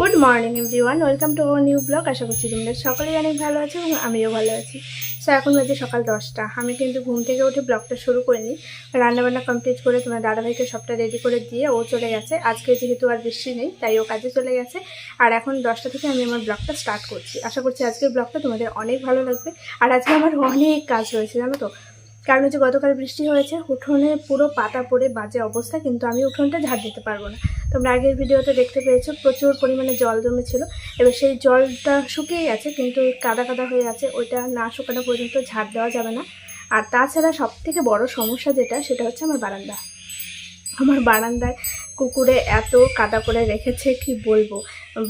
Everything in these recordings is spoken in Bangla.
Good morning everyone welcome to our new blog আশা করছি তোমরা সকলেই অনেক ভালো আছো এবং আমিও ভালো আছি। সো এখন বাজে সকাল দশটা। আমি কিন্তু ঘুম থেকে উঠে ব্লগটা শুরু করে করিনি। রান্নাবান্না কমপ্লিট করে তোমার দাদাভাইকে সবটা রেডি করে দিয়ে ও চলে গেছে। আজকে যেহেতু আর বৃষ্টি নেই, তাই ও কাজে চলে গেছে। আর এখন দশটা থেকে আমি আমার ব্লগটা স্টার্ট করছি। আশা করছি আজকের ব্লগটা তোমাদের অনেক ভালো লাগবে। আর আজকে আমার অনেক কাজ রয়েছে, জানো তো? কারণ হচ্ছে গতকাল বৃষ্টি হয়েছে, উঠোনে পুরো পাতা পড়ে বাজে অবস্থা, কিন্তু আমি উঠোনটা ঝাড় দিতে পারব না। তোমরা আগের ভিডিওতে দেখতে পেয়েছ, প্রচুর পরিমাণে জল জমেছিল। এবার সেই জলটা শুকিয়ে গেছে কিন্তু কাদা কাদা হয়ে আছে, ওইটা না শুকানো পর্যন্ত ঝাড় দেওয়া যাবে না। আর তাছাড়া সব থেকে বড় সমস্যা যেটা, সেটা হচ্ছে আমার বারান্দা। আমার বারান্দায় কুকুরে এত কাদা করে রেখেছে, কি বলব?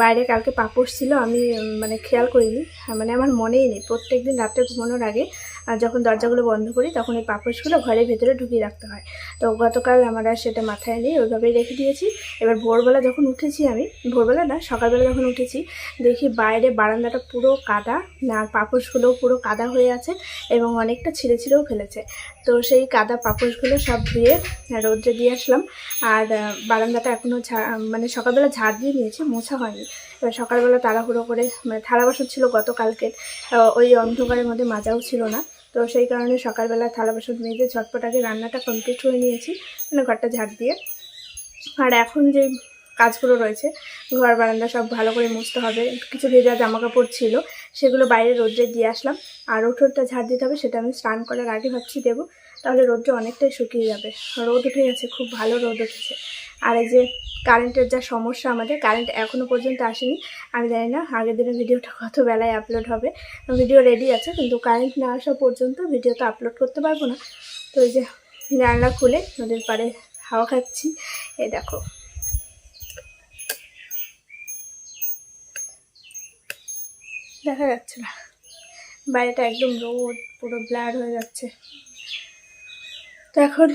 বাইরে কালকে পাপড় ছিল, আমি মানে খেয়াল করিনি মানে আমার মনেই নেই। প্রত্যেক দিন রাত্রে ঘুমানোর আগে আর যখন দরজাগুলো বন্ধ করি তখন এই পাপড়সগুলো ঘরের ভেতরে ঢুকিয়ে রাখতে হয়। তো গতকাল আমার সেটা মাথায় নেই ওইভাবেই রেখে দিয়েছি। এবার ভোরবেলা যখন উঠেছি আমি ভোরবেলা না সকালবেলা যখন উঠেছি দেখি বাইরে বারান্দাটা পুরো কাদা আর পাপড়সগুলোও পুরো কাদা হয়ে আছে এবং অনেকটা ছিঁড়ে ছিঁড়েও ফেলেছে। তো সেই কাদা পাপড়সগুলো সব ধুয়ে রোদ্রে দিয়ে আসলাম। আর বারান্দাটা এখনও মানে সকালবেলা ঝাড় দিয়ে নিয়েছি মোছা হয়নি। এবার সকালবেলা তাড়াহুড়ো করে মানে থালা বাসন ছিল গতকালকের আহ, ওই অন্ধকারের মধ্যে মাজাও ছিল না। তো সেই কারণে সকালবেলা থালা বাসন মেজে ঝটপট আগে রান্নাটা কমপ্লিট করে নিয়েছি মানে ঘরটা ঝাড় দিয়ে। আর এখন যে কাজগুলো রয়েছে, ঘর বারান্দা সব ভালো করে মুছতে হবে। কিছু ভেজা জামা কাপড় ছিল, সেগুলো বাইরে রোদ্রে দিয়ে আসলাম। আর উঠোনটা ঝাড় দিতে হবে, সেটা আমি স্নান করার আগে ভাবছি দেবো। তাহলে রোদ্রে অনেকটাই শুকিয়ে যাবে। রোদ উঠে গেছে, খুব ভালো রোদ উঠেছে। আর এই যে কারেন্টের যা সমস্যা আমাদের, কারেন্ট এখনও পর্যন্ত আসেনি। আমি জানি না, আগের দিনের ভিডিওটা কত বেলায় আপলোড হবে। ভিডিও রেডি আছে, কিন্তু কারেন্ট না আসা পর্যন্ত ভিডিওটা আপলোড করতে পারব না। তো এই যে জানলা খুলে নদীর পাড়ে হাওয়া খাচ্ছি, এই দেখো। দেখা যাচ্ছে না। বাইরেটা একদম রোদ পুরো ব্লার হয়ে যাচ্ছে। তো এখন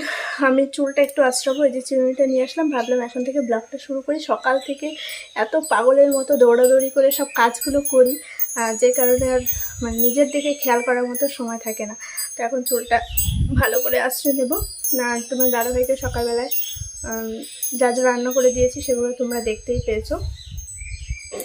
আমি চুলটা একটু আশ্রবো এই যে চিরুনিটা নিয়ে আসলাম। ভাবলাম এখন থেকে ব্লগটা শুরু করি। সকাল থেকে এত পাগলের মতো দৌড়াদৌড়ি করে সব কাজগুলো করি যে কারণে আর মানে নিজের দিকে খেয়াল করার মতো সময় থাকে না। তো এখন চুলটা ভালো করে আশ্রয় নেব। না, তোমার দাদাভাইকে সকালবেলায় যা যা রান্না করে দিয়েছি সেগুলো তোমরা দেখতেই পেয়েছ।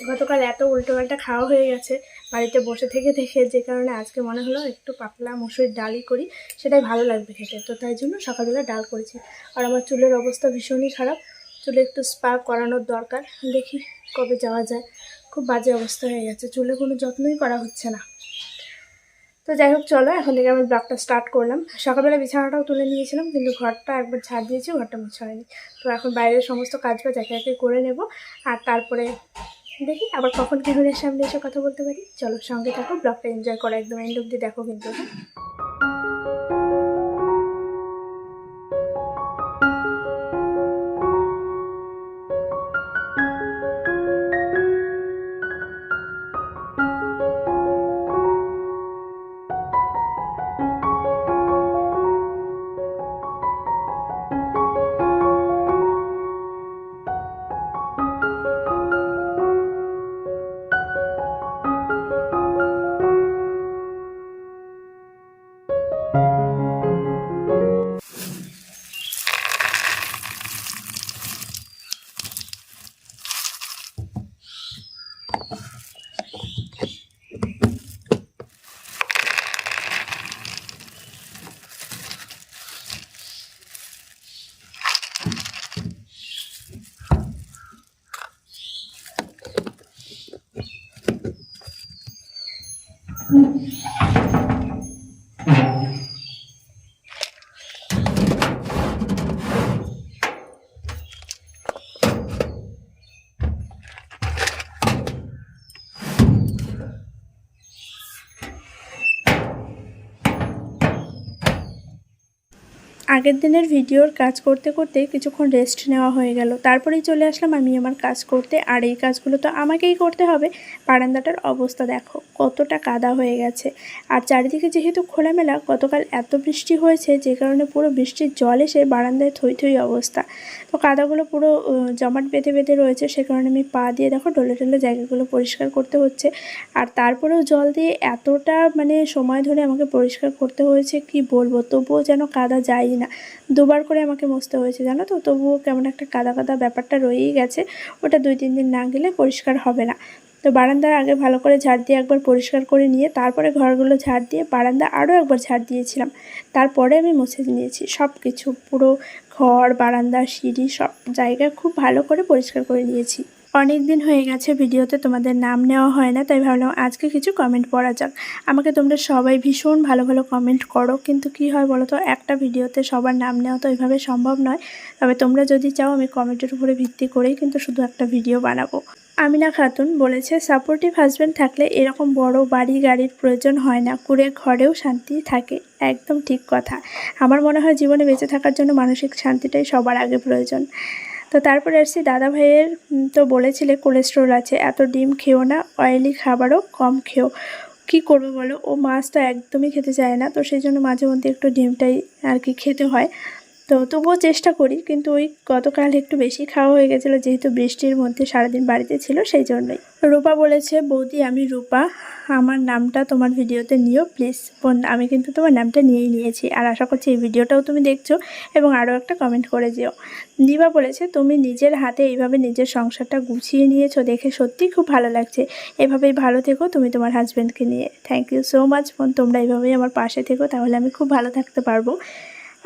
গতকাল এত উল্টোপাল্টা খাওয়া হয়ে গেছে। বাড়িতে বসে থেকে দেখে যে কারণে আজকে মনে হলো একটু পাতলা মুসুরির ডালই করি, সেটাই ভালো লাগবে খেতে। তো তাই জন্য সকালবেলা ডাল করেছি। আর আমার চুলের অবস্থা ভীষণই খারাপ। চুলে একটু স্পা করানোর দরকার। দেখি কবে যাওয়া যায়। খুব বাজে অবস্থা হয়ে গেছে। চুলে কোনো যত্নই করা হচ্ছে না। তো যাই হোক, চলো, এখন থেকে আমি ব্লগটা স্টার্ট করলাম। সকালবেলা বিছানাটাও তুলে নিয়েছিলাম, কিন্তু ঘরটা একবার ঝাড় দিয়েছি, ঘরটা মোছা হয়নি। তো এখন বাইরের সমস্ত কাজ বাজ একে একে করে নেব। আর তারপরে দেখি আবার কখন ক্যামেরার সামনে এসে কথা বলতে পারি। চলো সঙ্গে থাকো ব্লগটা এনজয় করো, একদম এন্ড অব্দি দেখো কিন্তু হ্যাঁ? আগের দিনের ভিডিওর কাজ করতে করতে কিছুক্ষণ রেস্ট নেওয়া হয়ে গেল। তারপরেই চলে আসলাম আমি আমার কাজ করতে। আর এই কাজগুলো তো আমাকেই করতে হবে। বারান্দাটার অবস্থা দেখো। কতটা কাদা হয়ে গেছে। আর চারিদিকে যেহেতু খোলামেলা, গতকাল এত বৃষ্টি হয়েছে যে কারণে পুরো বৃষ্টির জল এসে বারান্দায় থই থই অবস্থা। তো কাদাগুলো পুরো জমাট বেঁধে বেঁধে রয়েছে, সে কারণে আমি পা দিয়ে দেখো ডলে ডলে জায়গাগুলো পরিষ্কার করতে হচ্ছে। আর তারপরেও জল দিয়ে এতটা মানে সময় ধরে আমাকে পরিষ্কার করতে হয়েছে, কি বলব? তবুও যেন কাদা যায় না। দুবার করে আমাকে মুছতে হয়েছে, জানো তো? তবুও কেমন একটা কাদা কাদা ব্যাপারটা রয়েই গেছে। ওটা দুই তিন দিন না গেলে পরিষ্কার হবে না। তো বারান্দার আগে ভালো করে ঝাড় দিয়ে একবার পরিষ্কার করে নিয়ে তারপরে ঘরগুলো ঝাড় দিয়ে বারান্দা আরও একবার ঝাড় দিয়েছিলাম। তারপরে আমি মুছে নিয়েছি সব কিছু পুরো ঘর, বারান্দা, সিঁড়ি, সব জায়গা খুব ভালো করে পরিষ্কার করে নিয়েছি। অনেক দিন হয়ে গেছে ভিডিওতে তোমাদের নাম নেওয়া হয় না, তাই ভাবলাম আজকে কিছু কমেন্ট পড়া যাক। আমাকে তোমরা সবাই ভীষণ ভালো ভালো কমেন্ট করো, কিন্তু কি হয় বলো তো, একটা ভিডিওতে সবার নাম নেওয়া তো ওইভাবে সম্ভব নয়। তবে তোমরা যদি চাও আমি কমেন্টের উপরে ভিত্তি করেই কিন্তু শুধু একটা ভিডিও বানাবো। আমিনা খাতুন বলেছে, সাপোর্টিভ হাজব্যান্ড থাকলে এরকম বড় বাড়ি গাড়ির প্রয়োজন হয় না। কুড়ে ঘরেও শান্তি থাকে। একদম ঠিক কথা। আমার মনে হয় জীবনে বেঁচে থাকার জন্য মানসিক শান্তিটাই সবার আগে প্রয়োজন। তো তারপরে আসছি, দাদা ভাইয়ের তো বলেছিলে কোলেস্ট্রল আছে, এত ডিম খেও না, অয়েলি খাবারও কম খেও। কী করব বলো? ও মাছ তো একদমই খেতে চায় না। তো সেই জন্য মাঝে মধ্যে একটু ডিমটাই আর কি খেতে হয়। তো তবুও চেষ্টা করি, কিন্তু ওই গতকাল একটু বেশি খাওয়া হয়ে গেছিল, যেহেতু বৃষ্টির মধ্যে সারাদিন বাড়িতে ছিল সেই জন্যই। রূপা বলেছে, বৌদি, আমি রূপা, আমার নামটা তোমার ভিডিওতে নিও, প্লিজ। বোন, আমি কিন্তু তোমার নামটা নিয়েই নিয়েছি, আর আশা করছি এই ভিডিওটাও তুমি দেখছ এবং আরও একটা কমেন্ট করে যেও। দিবা বলেছে, তুমি নিজের হাতে এইভাবে নিজের সংসারটা গুছিয়ে নিয়েছো, দেখে সত্যিই খুব ভালো লাগছে। এভাবেই ভালো থেকো তুমি তোমার হাজব্যান্ডকে নিয়ে। থ্যাংক ইউ সো মাচ বোন, তোমরা এইভাবেই আমার পাশে থেকো, তাহলে আমি খুব ভালো থাকতে পারব।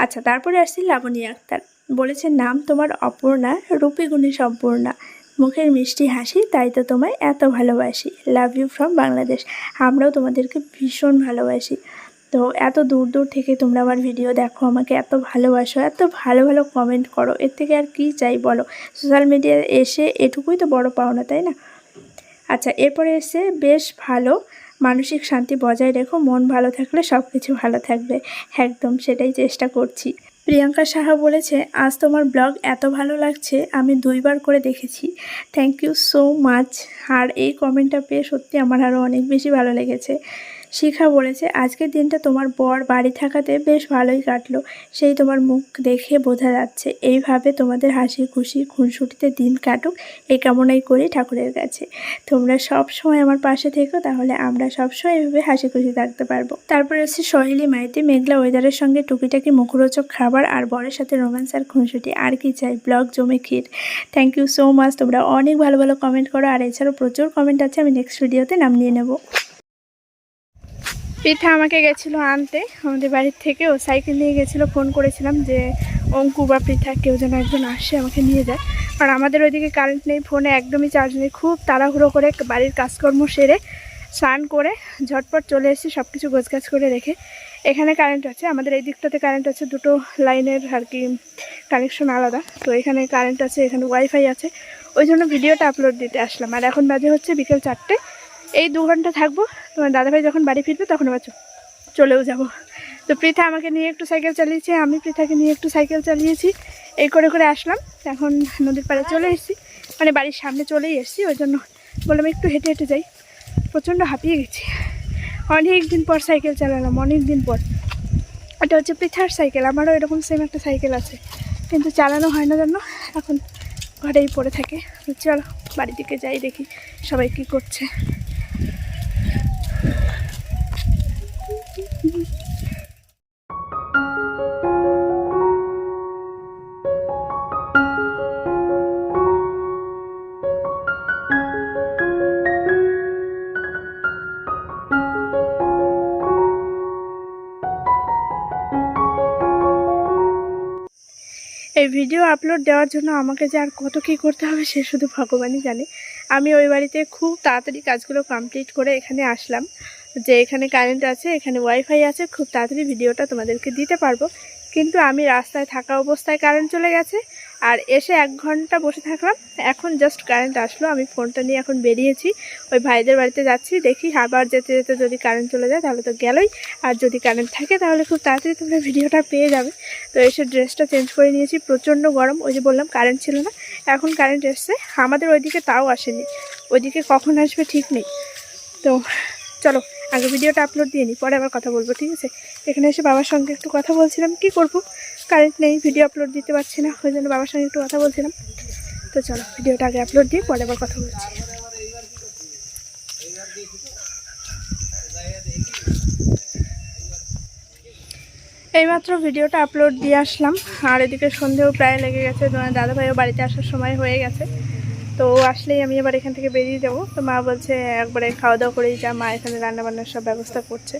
আচ্ছা তারপরে আসছি লাবণী আক্তার। বলেছে নাম তোমার অপর্ণা রূপীগুণী সম্পূর্ণা। মুখের মিষ্টি হাসি, তাই তো তোমায় এত ভালোবাসি। Love you from Bangladesh. আমরাও তোমাদেরকে ভীষণ ভালোবাসি। তো এত দূর দূর থেকে তোমরা আমার ভিডিও দেখো, আমাকে এত ভালোবাসো, এত ভালো ভালো কমেন্ট করো, এর থেকে আর কি চাই বলো? সোশ্যাল মিডিয়ায় এসে এটুকুই তো বড় পাওনা, তাই না? আচ্ছা এরপরে এসে বেশ ভালো মানসিক শান্তি বজায় রেখো, মন ভালো থাকলে সব কিছু ভালো থাকবে। একদম সেটাই চেষ্টা করছি। প্রিয়াঙ্কা সাহা বলেছে, আজ তোমার ব্লগ এত ভালো লাগছে, আমি দুইবার করে দেখেছি। থ্যাংক ইউ সো মাচ আর এই কমেন্টটা পেয়ে সত্যি আমার আরও অনেক বেশি ভালো লেগেছে। শিখা বলেছে, আজকের দিনটা তোমার বর বাড়ি থাকাতে বেশ ভালোই কাটলো। সেই তোমার মুখ দেখে বোঝা যাচ্ছে, এইভাবে তোমাদের হাসি খুশি খুনসুটিতে দিন কাটুক এই কামনাই করি ঠাকুরের কাছে। তোমরা সব সময় আমার পাশে থেকো, তাহলে আমরা সবসময় এভাবে হাসি খুশি থাকতে পারব। তারপরে হচ্ছে সহেলি মাইতি, মেঘলা ওয়েদারের সঙ্গে টুকিটাকি মুখরোচক খাবার আর বরের সাথে রোম্যান্স আর খুনসুটি, আর কি চাই? ব্লগ জমে ক্ষীর। থ্যাংক ইউ সো মাচ তোমরা অনেক ভালো ভালো কমেন্ট করো, আর এছাড়াও প্রচুর কমেন্ট আছে, আমি নেক্সট ভিডিওতে নাম নিয়ে নেব। পিঠা আমাকে গেছিল আনতে, আমাদের বাড়ির থেকে। ও সাইকেল নিয়ে গেছিল, ফোন করেছিলাম যে, অঙ্কু বা পৃথা কেউ যেন একজন আসে, আমাকে নিয়ে যায়। আর আমাদের ওইদিকে কারেন্ট নেই ফোনে একদমই চার্জ নেই। খুব তাড়াহুড়ো করে বাড়ির কাজকর্ম সেরে স্নান করে ঝটপট চলে এসেছি সব কিছু গোছগাছ করে রেখে এখানে কারেন্ট আছে। আমাদের এই দিকটাতে কারেন্ট আছে, দুটো লাইনের আর কি কানেকশন আলাদা। তো এখানে কারেন্ট আছে, এখানে ওয়াইফাই আছে। ওই জন্য ভিডিওটা আপলোড দিতে আসলাম। আর এখন বাজে হচ্ছে বিকেল চারটে। এই দু ঘণ্টা থাকব। তোমার দাদাভাই যখন বাড়ি ফিরবে তখন আবার চলেও যাব। তো পৃথা আমাকে নিয়ে একটু সাইকেল চালিয়েছে, আমি পৃথাকে নিয়ে একটু সাইকেল চালিয়েছি। এই করে করে আসলাম, এখন নদীর পাড়ে চলে এসেছি। মানে বাড়ির সামনে চলেই এসেছি, ওই জন্য বললাম একটু হেঁটে হেঁটে যাই। প্রচণ্ড হাঁপিয়ে গেছি। অনেক দিন পর সাইকেল চালালাম, অনেক দিন পর। এটা হচ্ছে পৃথার সাইকেল, আমারও এরকম সেম একটা সাইকেল আছে। কিন্তু চালানো হয় না জন্য এখন ঘরেই পড়ে থাকে। চলো, বাড়ির দিকে যাই দেখি সবাই কী করছে। এই ভিডিও আপলোড দেওয়ার জন্য আমাকে যে আর কত কী করতে হবে সে শুধু ভগবানই জানে। আমি ওই বাড়িতে খুব তাড়াতাড়ি কাজগুলো কমপ্লিট করে এখানে আসলাম। যে এখানে কারেন্ট আছে, এখানে ওয়াইফাই আছে, খুব তাড়াতাড়ি ভিডিওটা তোমাদেরকে দিতে পারব। কিন্তু আমি রাস্তায় থাকা অবস্থায় কারেন্ট চলে গেছে। আর এসে এক ঘণ্টা বসে থাকলাম। এখন জাস্ট কারেন্ট আসলো। আমি ফোনটা নিয়ে এখন বেরিয়েছি। ওই ভাইদের বাড়িতে যাচ্ছি। দেখি আবার যেতে যেতে যদি কারেন্ট চলে যায় তাহলে তো গেলই। আর যদি কারেন্ট থাকে তাহলে খুব তাড়াতাড়ি তোমরা ভিডিওটা পেয়ে যাবে। তো এসে ড্রেসটা চেঞ্জ করে নিয়েছি। প্রচণ্ড গরম। ওই যে বললাম কারেন্ট ছিল না। এখন কারেন্ট এসছে। আমাদের ওইদিকে তাও আসেনি। ওইদিকে কখন আসবে ঠিক নেই। তো চলো। আগে ভিডিওটা আপলোড দিয়ে নিই পরে আবার কথা বলব, ঠিক আছে? এখানে এসে বাবার সঙ্গে একটু কথা বলছিলাম, কি করব? কারেন্ট নেই ভিডিও আপলোড দিতে পারছি না, ওই জন্য বাবার সঙ্গে একটু কথা বলছিলাম। তো চলো, ভিডিওটা আগে আপলোড দিয়ে পরে আবার কথা বলছি। এইমাত্র ভিডিওটা আপলোড দিয়ে আসলাম, আর এদিকে সন্ধেও প্রায় লেগে গেছে, তোমার দাদাভাইও বাড়িতে আসার সময় হয়ে গেছে। তো আসলেই আমি আবার এখান থেকে বেরিয়ে যাব। তো মা বলছে, একবারে খাওয়া দাওয়া করেই যা। মা এখানে রান্নাবান্নার সব ব্যবস্থা করছে।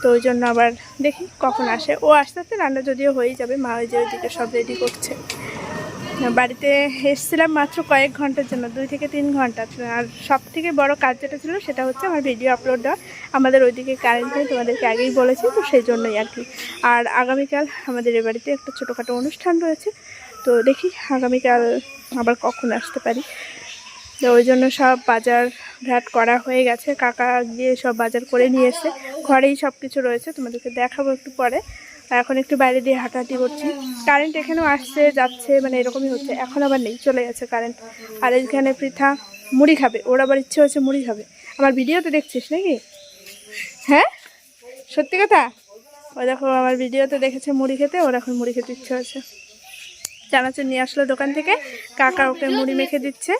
তো ওই জন্য আবার দেখি কখন আসে। ও আস্তে আস্তে রান্না যদিও হয়েই যাবে, মা ওই যে ওইদিকে সব রেডি করছে। বাড়িতে এসেছিলাম মাত্র কয়েক ঘণ্টার জন্য, দুই থেকে তিন ঘণ্টা। আর সব থেকে বড় কাজ যেটা ছিল সেটা হচ্ছে আমার ভিডিও আপলোড দেওয়া। আমাদের ওইদিকে কারেন্ট নেই, তোমাদেরকে আগেই বলেছি, তো সেই জন্যই আর কি। আর আগামীকাল আমাদের এ বাড়িতে একটা ছোটোখাটো অনুষ্ঠান রয়েছে। তো দেখি আগামীকাল আবার কখন আসতে পারি? তো ওই জন্য সব বাজার ঘাট করা হয়ে গেছে। কাকা গিয়ে সব বাজার করে নিয়ে এসে ঘরেই সব কিছু রয়েছে, তোমাদেরকে দেখাবো একটু পরে। আর এখন একটু বাইরে দিয়ে হাঁটাহাঁটি করছি। কারেন্ট এখানেও আসছে, যাচ্ছে মানে এরকমই হচ্ছে। এখন আবার নেই, চলে গেছে কারেন্ট। আর এইখানে পৃথা মুড়ি খাবে, ওর আবার ইচ্ছে হচ্ছে মুড়ি খাবে। আমার ভিডিওতে দেখছিস নাকি? হ্যাঁ? সত্যি কথা? ও দেখো, আমার ভিডিওতে দেখেছে মুড়ি খেতে, ওর এখন মুড়ি খেতে ইচ্ছে হচ্ছে চানাচুর নিয়ে আসলো দোকান থেকে। কাকা ওকে মুড়ি মেখে দিচ্ছে।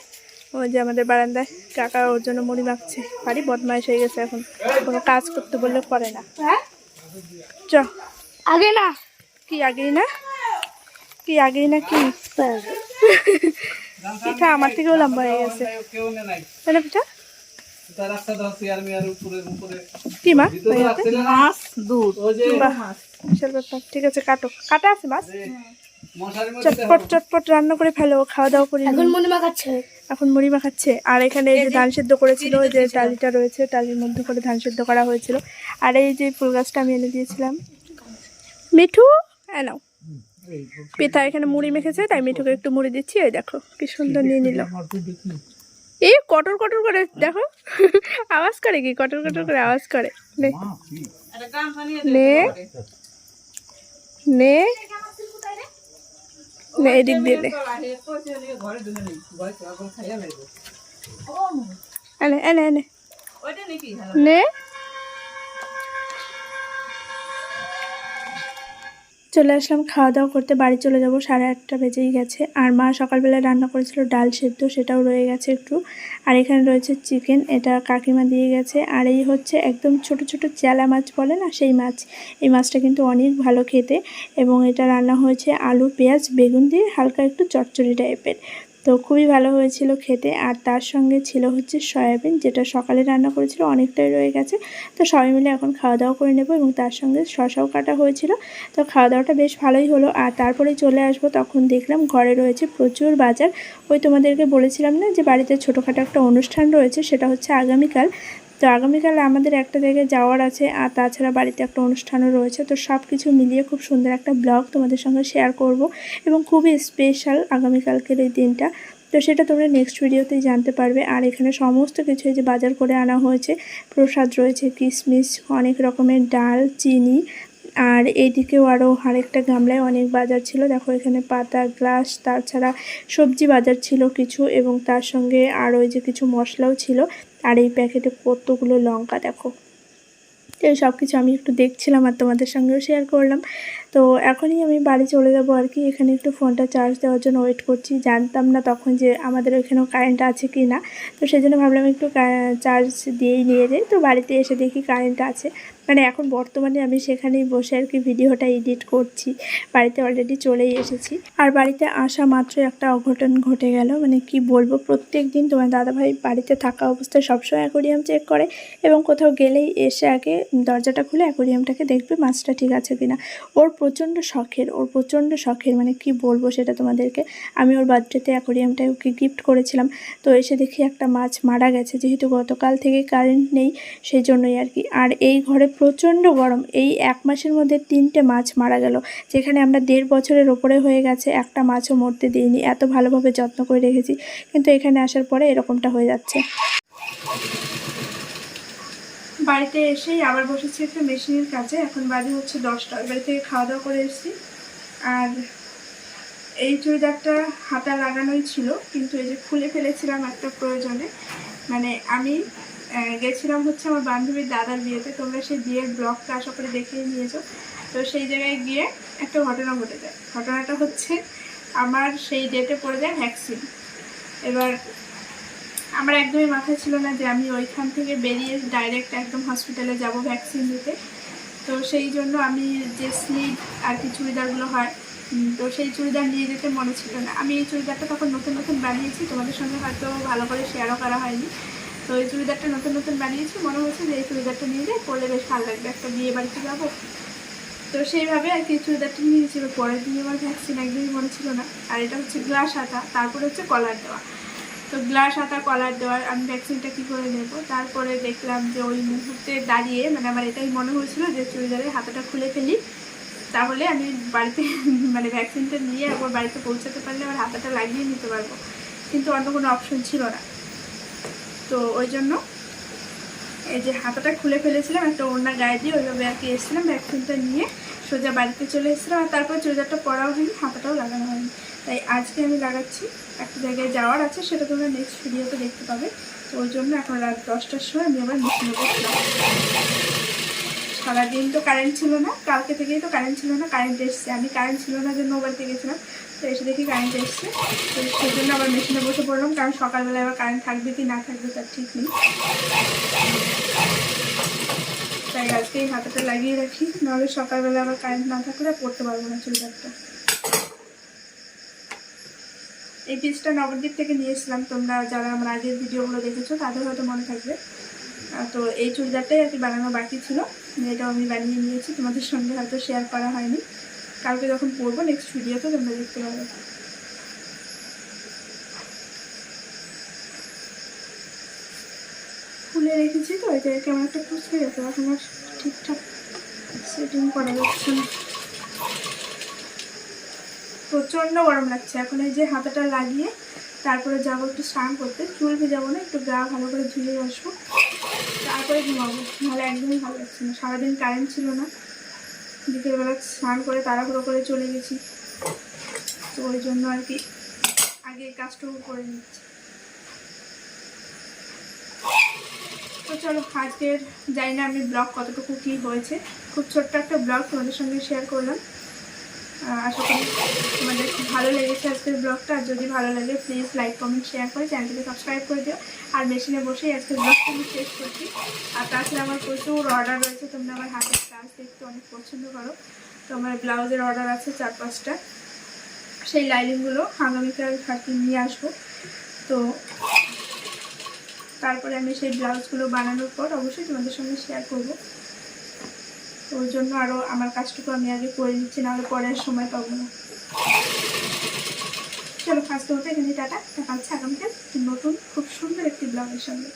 ওই যে আমাদের বারান্দায়। কাকা ওর জন্য মুড়ি মাখছে। বাড়ি বদমাইশ হয়ে গেছে এখন। কোনো কাজ করতে বললে করে না। হ্যাঁ চ। আগে না। কি আগেই না? কি আগেই না কি? পিঠা আমার থেকেও লম্বা হয়ে গেছে। তাই না পিঠা? কি মা? ভিতরে দুধ। বাহ বিশাল ব্যাপার। ঠিক আছে কাটো। কাটা আছে মাছ? চটপট চটপট রান্না করে ফেলো খাওয়া দাওয়া করে নিই। মনে মাখাচ্ছে। এখন মুড়ি মাখাচ্ছে। আর এখানে এই যে ধান সেদ্ধ করেছিল যে টালিটা রয়েছে টালির মধ্যে করে ধান সেদ্ধ করা হয়েছিল। আর এই যে ফুল গাছটা আমি এনে দিয়েছিলাম। মিঠু হ্যাঁ নাও। পিতা এখানে মুড়ি মেখেছে তাই মিঠুকে একটু মুড়ি দিচ্ছি। এই দেখো কি সুন্দর নিয়ে নিল। এই কটর কটর করে দেখো। আওয়াজ করে কি? কটর কটর করে আওয়াজ করে। নে। নে। এদিক নে। এনে এনে এনে। নে। চলে আসলাম খাওয়া দাওয়া করতে বাড়ি চলে যাব। সাড়ে আটটা বেজেই গেছে। আর মা সকালবেলা রান্না করেছিল ডাল সেদ্ধ, সেটাও রয়ে গেছে একটু। আর এখানে রয়েছে চিকেন, এটা কাকিমা দিয়ে গেছে। আর এই হচ্ছে একদম ছোট ছোট চেলা মাছ বলে না, সেই মাছ। এই মাছটা কিন্তু অনেক ভালো খেতে। এবং এটা রান্না হয়েছে আলু, পেঁয়াজ, বেগুন দিয়ে হালকা একটু চটচড়ি টাইপের তো খুবই ভালো হয়েছিল খেতে। আর তার সঙ্গে ছিল হচ্ছে সয়াবিন, যেটা সকালে রান্না করেছিল, অনেকটাই রয়ে গেছে। তো সবাই মিলে এখন খাওয়া দাওয়া করে নেব এবং তার সঙ্গে শশাও কাটা হয়েছিল। তো খাওয়া দাওয়াটা বেশ ভালোই হলো। আর তারপরে চলে আসব, তখন দেখলাম ঘরে রয়েছে প্রচুর বাজার। ওই তোমাদেরকে বলেছিলাম না যে, বাড়িতে ছোটোখাটো একটা অনুষ্ঠান রয়েছে, সেটা হচ্ছে আগামীকাল। তো আগামীকাল আমাদের একটা জায়গায় যাওয়ার আছে, আর তাছাড়া বাড়িতে একটা অনুষ্ঠানও রয়েছে। তো সব কিছু মিলিয়ে খুব সুন্দর একটা ব্লগ তোমাদের সঙ্গে শেয়ার করব এবং খুবই স্পেশাল আগামীকালকের এই দিনটা। তো সেটা তোমরা নেক্সট ভিডিওতেই জানতে পারবে। আর এখানে সমস্ত কিছু যে বাজার করে আনা হয়েছে, প্রসাদ রয়েছে কিশমিশ অনেক রকমের ডাল, চিনি আর এইদিকেও আরও আরেকটা গামলায় অনেক বাজার ছিল। দেখো, এখানে পাতা, গ্লাস, তাছাড়া সবজি বাজার ছিল কিছু এবং তার সঙ্গে আর ওই যে কিছু মশলাও ছিল। আর এই প্যাকেটে কতগুলো লঙ্কা, দেখো। তো এই সব কিছু আমি একটু দেখছিলাম আর তোমাদের সঙ্গেও শেয়ার করলাম। তো এখনই আমি বাড়ি চলে যাব আর কি। এখানে একটু ফোনটা চার্জ দেওয়ার জন্য ওয়েট করছি। জানতাম না তখন যে আমাদের ওইখানেও কারেন্ট আছে কি না। তো সেই জন্য ভাবলাম একটু চার্জ দিয়েই নিয়ে যাই। তো বাড়িতে এসে দেখি কারেন্ট আছে। মানে এখন বর্তমানে আমি সেখানেই বসে আর কি ভিডিওটা এডিট করছি। বাড়িতে অলরেডি চলেই এসেছি। আর বাড়িতে আসা মাত্র একটা অঘটন ঘটে গেল। মানে কি বলব, প্রত্যেক দিন তোমার দাদাভাই বাড়িতে থাকা অবস্থায় সবসময় অ্যাকোরিয়াম চেক করে এবং কোথাও গেলেই এসে আগে দরজাটা খুলে অ্যাকোরিয়ামটাকে দেখবে মাছটা ঠিক আছে কিনা। ওর প্রচণ্ড শখের, ওর প্রচণ্ড শখের মানে কি বলব সেটা তোমাদেরকে। আমি ওর বার্থডেতে অ্যাকোরিয়ামটা ওকে গিফট করেছিলাম। তো এসে দেখি একটা মাছ মারা গেছে, যেহেতু গতকাল থেকে কারেন্ট নেই, সেই জন্যই আর কি। আর এই ঘরে প্রচণ্ড গরম। এই এক মাসের মধ্যে তিনটে মাছ মারা গেল, যেখানে আমরা দেড় বছরের ওপরে হয়ে গেছে, একটা মাছও মরতে দিইনি। এত ভালোভাবে যত্ন করে রেখেছি, কিন্তু এখানে আসার পরে এরকমটা হয়ে যাচ্ছে। বাড়িতে এসেই আবার বসেছি একটা মেশিনের কাজে, এখন বাজে হচ্ছে দশটা। বাড়ি থেকে খাওয়া দাওয়া করে এসেছি। আর এই চুড়িদারটা হাতা লাগানোই ছিল, কিন্তু এই যে খুলে ফেলেছিলাম একটা প্রয়োজনে মানে আমি গেছিলাম হচ্ছে আমার বান্ধবীর দাদার বিয়েতে, তোমরা সেই বিয়ের ব্লগটা আশা করে দেখেই নিয়েছো। তো সেই জায়গায় গিয়ে একটা ঘটনা ঘটে যায়। ঘটনাটা হচ্ছে, আমার সেই ডেটে পড়ে যায় ভ্যাকসিন এবার আমার একদমই মাথায় ছিল না যে আমি ওইখান থেকে বেরিয়ে ডাইরেক্ট একদম হসপিটালে যাব ভ্যাকসিন দিতে তো সেই জন্য আমি যে স্লিভ আর কি চুড়িদারগুলো হয় তো সেই চুড়িদার নিয়ে যেতে মনে ছিল না। আমি এই চুড়িদারটা তখন নতুন নতুন বানিয়েছি, তোমাদের সঙ্গে হয়তো ভালো করে শেয়ারও করা হয়নি। তো এই চুড়িদারটা নতুন নতুন বানিয়েছি, মনে হচ্ছে যে এই চুড়িদারটা নিয়ে যাই, পরলে বেশ ভালো লাগবে। একটা বিয়ে বাড়িতে যাব। তো সেইভাবে আর কি চুড়িদারটা নিয়েছি, এবার পরের দিন আমার ভ্যাকসিন একদমই মনে ছিল না। আর এটা হচ্ছে গ্লাস আতা তারপরে হচ্ছে কলার দেওয়া। তো গ্লাস হাতা কলার দেওয়ার আমি ভ্যাকসিনটা কী করে নেব? তারপরে দেখলাম যে ওই মুহূর্তে দাঁড়িয়ে মানে আমার এটাই মনে হয়েছিল যে চুড়িদারের হাতাটা খুলে ফেলি। তাহলে আমি বাড়িতে মানে ভ্যাকসিনটা নিয়ে একবার বাড়িতে পৌঁছাতে পারলে আমার হাতাটা লাগিয়ে নিতে পারব। কিন্তু অন্য কোনো অপশন ছিল না। তো ওই জন্য এই যে হাতাটা খুলে ফেলেছিলাম, একটা ওনার গায়ে দিয়ে ওইভাবে আর কি এসেছিলাম ভ্যাকসিনটা নিয়ে সোজা বাড়িতে চলে এসেছিলাম আর তারপর চুড়িদারটা পরাও হয়নি, হাতাটাও লাগানো হয়নি। তাই আজকে আমি লাগাচ্ছি, একটা জায়গায় যাওয়ার আছে, সেটা তোমরা নেক্সট ভিডিওতে দেখতে পাবে। তো ওই জন্য এখন রাত দশটার সময় আমি আবার বসলাম সারাদিন তো কারেন্ট ছিল না, কালকে থেকেই তো কারেন্ট ছিল না কারেন্ট এসছে। আমি কারেন্ট ছিল না জন্য বাড়িতে গেছিলাম, তো এসে দেখি কারেন্ট এসছে। তো সেই জন্য আবার মেশিনে বসে পড়লাম, কারণ সকালবেলায় আবার কারেন্ট থাকবে কি না থাকবে তার ঠিক নেই। তাই আজকে এই হাতাটা লাগিয়ে রাখি, নাহলে সকালবেলা আবার কারেন্ট না থাকলে পড়তে পারব না চুড়িদারটা এই পিসটা নবদ্বীপ থেকে নিয়েছিলাম তোমরা যারা আমার আগের ভিডিওগুলো দেখেছ, তাদের হয়তো মনে থাকবে। তো এই চুড়িদারটাই আর কি বানানো বাকি ছিল। এটাও আমি বানিয়ে নিয়েছি। তোমাদের সঙ্গে হয়তো শেয়ার করা হয়নি। কালকে যখন পরবো নেক্সট ভিডিওতে তোমরা দেখতে পাবে খুলে রেখেছি তো, এটা কেমন একটা কুচকে গেছে এখন আর ঠিকঠাক সেটিং করা যাচ্ছে না। প্রচণ্ড গরম লাগছে। এখন এই যে হাতাটা লাগিয়ে তারপরে যাব একটু স্নান করতে। চুল ভেজাবো না, একটু গা ভালো করে ধুয়ে আসব। তারপরে ঘুমাবো। নাহলে একদমই ভালো লাগছে না। সারাদিন কারেন্ট ছিল না। বিকেলবেলা স্নান করে তাড়াহুড়ো করে চলে গেছি। তো ওই জন্য আর কি আগে কাজটুকু করে নিচ্ছি। তো চলো, আজকের জানি না আমি ব্লগ কতটুকু কী হয়েছে। খুব ছোট্ট একটা ব্লগ তোমাদের সঙ্গে শেয়ার করলাম। আশা করি তোমাদের খুব ভালো লেগেছে আজকের ব্লগটা। আর যদি ভালো লাগে প্লিজ লাইক কমেন্ট শেয়ার করে চ্যানেলটিকে সাবস্ক্রাইব করে দিও। আর মেশিনে বসেই আজকের ব্লগটা আমি শেষ করছি। আর তাছাড়া আমার প্রচুর অর্ডার রয়েছে। তোমরা আমার হাতের কাজ দেখতে অনেক পছন্দ করো। তো আমার ব্লাউজের অর্ডার আছে চার পাঁচটা। সেই লাইনিংগুলো আগামীকাল থাকি নিয়ে আসব। তো তারপরে আমি সেই ব্লাউজগুলো বানানোর পর অবশ্যই তোমাদের সঙ্গে শেয়ার করব। তো ওই জন্য আরও আমার কাজটুকু আমি আগে করে নিচ্ছি, নাহলে পরের সময় পাবো না। চলো, ফার্স্ট হতে এখানে টাটা। দেখা হচ্ছে আগামীকাল নতুন, খুব সুন্দর একটি ব্লগের সঙ্গে।